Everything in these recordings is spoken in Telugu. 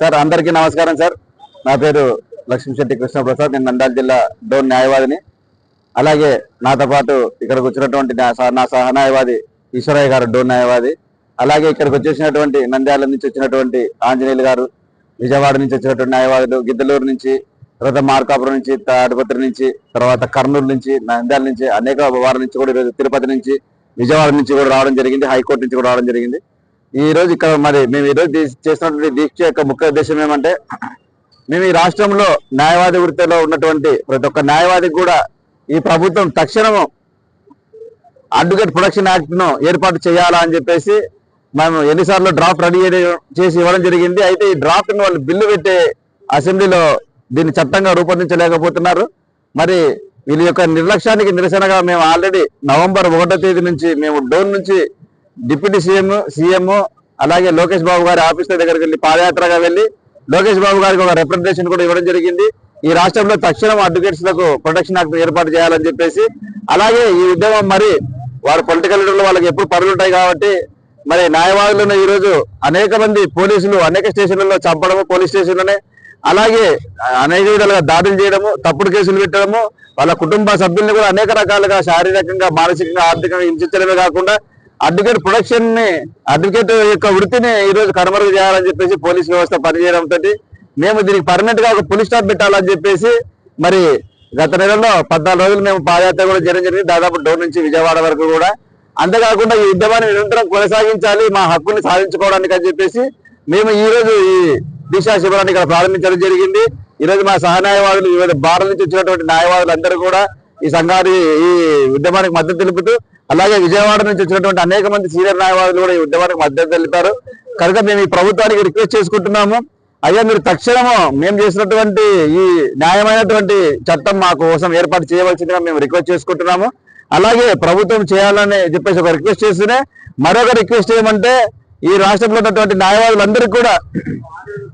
సార్ అందరికీ నమస్కారం సార్. నా పేరు లక్ష్మీశెట్టి కృష్ణప్రసాద్. నేను నంద్యాల జిల్లా డోన్ న్యాయవాదిని. అలాగే నాతో పాటు ఇక్కడికి వచ్చినటువంటి నా సహ- నా ఈశ్వరయ్య గారు డోన్ న్యాయవాది. అలాగే ఇక్కడికి వచ్చేసినటువంటి నంద్యాల నుంచి వచ్చినటువంటి ఆంజనేయులు గారు విజయవాడ నుంచి వచ్చినటువంటి న్యాయవాదులు గిద్దలూరు నుంచి తర్వాత మార్కాపురం నుంచి తాడిపత్రి నుంచి తర్వాత కర్నూలు నుంచి నంద్యాల నుంచి అనేక వారి నుంచి కూడా ఈరోజు తిరుపతి నుంచి విజయవాడ నుంచి కూడా రావడం జరిగింది హైకోర్టు నుంచి కూడా రావడం జరిగింది. ఈ రోజు ఇక్కడ మరి మేము ఈ రోజు దీక్ష యొక్క ముఖ్య ఉద్దేశం ఏమంటే మేము ఈ రాష్ట్రంలో న్యాయవాది వృత్తిలో ఉన్నటువంటి ప్రతి ఒక్క న్యాయవాదికి కూడా ఈ ప్రభుత్వం తక్షణము అడ్వకేట్ ప్రొడక్షన్ యాక్ట్ను ఏర్పాటు చేయాలా అని చెప్పేసి మేము ఎన్నిసార్లు డ్రాఫ్ట్ రెడీ చేసి ఇవ్వడం జరిగింది. అయితే ఈ డ్రాఫ్ట్ను వాళ్ళు బిల్లు పెట్టే అసెంబ్లీలో దీన్ని చట్టంగా రూపొందించలేకపోతున్నారు. మరి వీళ్ళ యొక్క నిర్లక్ష్యానికి నిరసనగా మేము ఆల్రెడీ నవంబర్ ఒకటో తేదీ నుంచి మేము డోన్ నుంచి డిప్యూటీ సీఎం సీఎం అలాగే లోకేష్ బాబు గారి ఆఫీస్ దగ్గరికి వెళ్ళి పాదయాత్రగా వెళ్ళి లోకేష్ బాబు గారికి ఒక రిప్రజెంటేషన్ కూడా ఇవ్వడం జరిగింది. ఈ రాష్ట్రంలో తక్షణం అడ్వకేట్స్లకు ప్రొటెక్షన్ యాక్ట్ ఏర్పాటు చేయాలని చెప్పేసి అలాగే ఈ ఉద్యమం మరి వారు పొలిటికల్ లీడర్లు వాళ్ళకి ఎప్పుడు పనులు ఉంటాయి కాబట్టి మరి న్యాయవాదులను ఈరోజు అనేక మంది పోలీసులు అనేక స్టేషన్లలో చంపడము పోలీస్ స్టేషన్లోనే అలాగే అనేక విధాలుగా దాడులు చేయడము తప్పుడు కేసులు పెట్టడము వాళ్ళ కుటుంబ సభ్యుల్ని కూడా అనేక రకాలుగా శారీరకంగా మానసికంగా ఆర్థికంగా హింసించడమే కాకుండా అడ్వకేట్ ప్రొడక్షన్ని అడ్వకేట్ యొక్క వృత్తిని ఈ రోజు కనుమరుగు చేయాలని చెప్పేసి పోలీస్ వ్యవస్థ పనిచేయడంతో మేము దీనికి పర్మనెంట్గా ఒక పోలీస్ స్టాప్ పెట్టాలని చెప్పేసి మరి గత నెలలో పద్నాలుగు రోజులు మేము పాదయాత్ర కూడా చేయడం జరిగింది. దాదాపు డోర్ నుంచి విజయవాడ వరకు కూడా. అంతేకాకుండా ఈ ఉద్యమాన్ని నిరంతరం కొనసాగించాలి మా హక్కుని సాధించుకోవడానికి అని చెప్పేసి మేము ఈ రోజు ఈ దిశా శిబిరాన్ని ఇక్కడ ప్రారంభించడం జరిగింది. ఈ రోజు మా సహన్యాయవాదులు వివిధ భారత నుంచి వచ్చినటువంటి న్యాయవాదులు అందరూ కూడా ఈ సంఘాన్ని ఈ ఉద్యమానికి మద్దతు తెలుపుతూ అలాగే విజయవాడ నుంచి వచ్చినటువంటి అనేక మంది సీనియర్ న్యాయవాదులు కూడా ఈ ఉద్యమానికి మద్దతు తెలిపారు. కనుక మేము ఈ ప్రభుత్వానికి రిక్వెస్ట్ చేసుకుంటున్నాము. అయ్యా మీరు తక్షణము మేము చేసినటువంటి ఈ న్యాయమైనటువంటి చట్టం మా కోసం ఏర్పాటు చేయవలసిందిగా మేము రిక్వెస్ట్ చేసుకుంటున్నాము. అలాగే ప్రభుత్వం చేయాలని చెప్పేసి ఒక రిక్వెస్ట్ చేస్తూనే మరొక రిక్వెస్ట్ ఏమంటే ఈ రాష్ట్రంలో ఉన్నటువంటి న్యాయవాదులందరికీ కూడా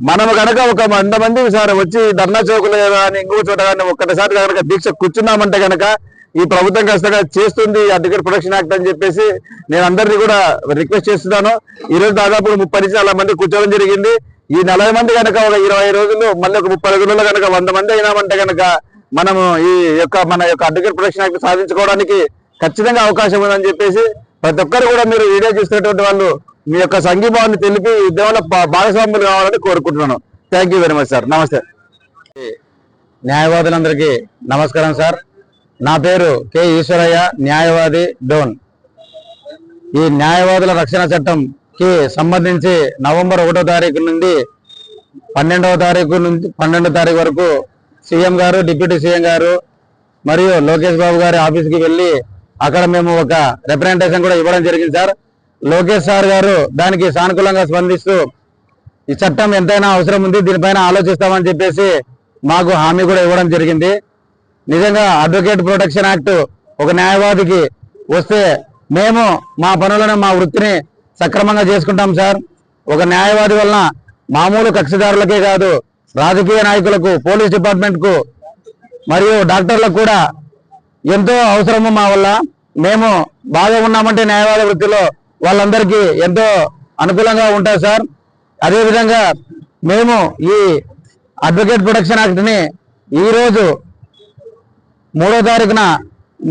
మనము కనుక ఒక వంద మంది సార్ వచ్చి ధర్నా చౌకులు కానీ ఇంకో చోట కానీ ఒక్కసారి కనుక దీక్ష కూర్చున్నామంటే కనుక ఈ ప్రభుత్వం ఖచ్చితంగా చేస్తుంది అడ్వకేట్ ప్రొటెక్షన్ యాక్ట్ అని చెప్పేసి నేను అందరినీ కూడా రిక్వెస్ట్ చేస్తున్నాను. ఈ రోజు దాదాపు ముప్పై నుంచి అలా మంది కూర్చోవడం జరిగింది. ఈ నలభై మంది కనుక ఒక ఇరవై రోజులు మళ్ళీ ఒక ముప్పై రోజుల్లో కనుక వంద మంది అయినామంటే కనుక మనము ఈ యొక్క మన యొక్క అడ్వకేట్ ప్రొటెక్షన్ యాక్ట్ సాధించుకోవడానికి ఖచ్చితంగా అవకాశం ఉందని చెప్పేసి ప్రతి ఒక్కరు కూడా మీరు వీడియో చూసినటువంటి వాళ్ళు మీ యొక్క సంఘీభావాన్ని తెలిపి ఈ ఉద్యమంలో భాగస్వాములు కావాలని కోరుకుంటున్నాను. Thank you very much sir నమస్తే న్యాయవాదులందరికీ నమస్కారం సార్ నా పేరు కె. ఈశ్వరయ్య న్యాయవాది డోన్. ఈ న్యాయవాదుల రక్షణ చట్టంకి సంబంధించి నవంబర్ ఒకటో తారీఖు నుండి పన్నెండవ తారీఖు నుంచి పన్నెండో తారీఖు వరకు సీఎం గారు డిప్యూటీ సీఎం గారు మరియు లోకేష్ బాబు గారి ఆఫీస్కి వెళ్ళి అక్కడ మేము ఒక రిప్రజెంటేషన్ కూడా ఇవ్వడం జరిగింది సార్ లోకేష్ సార్ గారు దానికి సానుకూలంగా స్పందిస్తూ ఈ చట్టం ఎంతైనా అవసరం ఉంది దీనిపైన ఆలోచిస్తామని చెప్పేసి మాకు హామీ కూడా ఇవ్వడం జరిగింది. నిజంగా అడ్వకేట్ ప్రొటెక్షన్ యాక్ట్ ఒక న్యాయవాదికి వస్తే మేము మా పనులను మా వృత్తిని సక్రమంగా చేసుకుంటాం సార్. ఒక న్యాయవాది వలన మామూలు కక్షిదారులకే కాదు రాజకీయ నాయకులకు పోలీస్ డిపార్ట్మెంట్కు మరియు డాక్టర్లకు కూడా ఎంతో అవసరము మా వల్ల. మేము బాగా ఉన్నామంటే న్యాయవాద వృత్తిలో వాళ్ళందరికీ ఎంతో అనుకూలంగా ఉంటారు సార్. అదేవిధంగా మేము ఈ అడ్వకేట్ ప్రొటెక్షన్ యాక్ట్ని ఈరోజు మూడో తారీఖున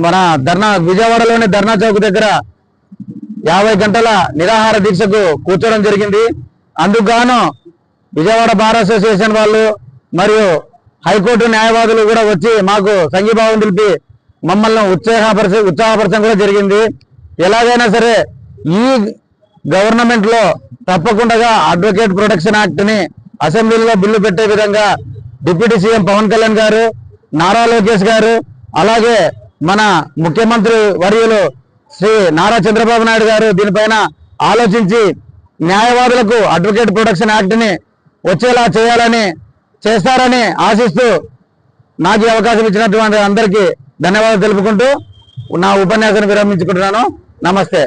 మన ధర్నా విజయవాడలోని ధర్నా చౌక్ దగ్గర యాభై గంటల నిరాహార దీక్షకు కూర్చోవడం జరిగింది. అందుకుగాను విజయవాడ బార్ అసోసియేషన్ వాళ్ళు మరియు హైకోర్టు న్యాయవాదులు కూడా వచ్చి మాకు సంఘీభావం తెలిపి మమ్మల్ని ఉత్సాహపరచ ఉత్సాహపరచడం కూడా జరిగింది. ఎలాగైనా సరే ఈ గవర్నమెంట్లో తప్పకుండా అడ్వకేట్ ప్రొటెక్షన్ యాక్ట్ని అసెంబ్లీలో బిల్లు పెట్టే విధంగా డిప్యూటీ సీఎం పవన్ కళ్యాణ్ గారు నారా లోకేష్ గారు అలాగే మన ముఖ్యమంత్రి వర్యులు శ్రీ నారా చంద్రబాబు నాయుడు గారు దీనిపైన ఆలోచించి న్యాయవాదులకు అడ్వకేట్ ప్రొటెక్షన్ యాక్ట్ని వచ్చేలా చేయాలని చేస్తారని ఆశిస్తూ నాకు అవకాశం ఇచ్చినటువంటి అందరికీ ధన్యవాదాలు తెలుపుకుంటూ నా ఉపన్యాసాన్ని విరమించుకుంటున్నాను. నమస్తే.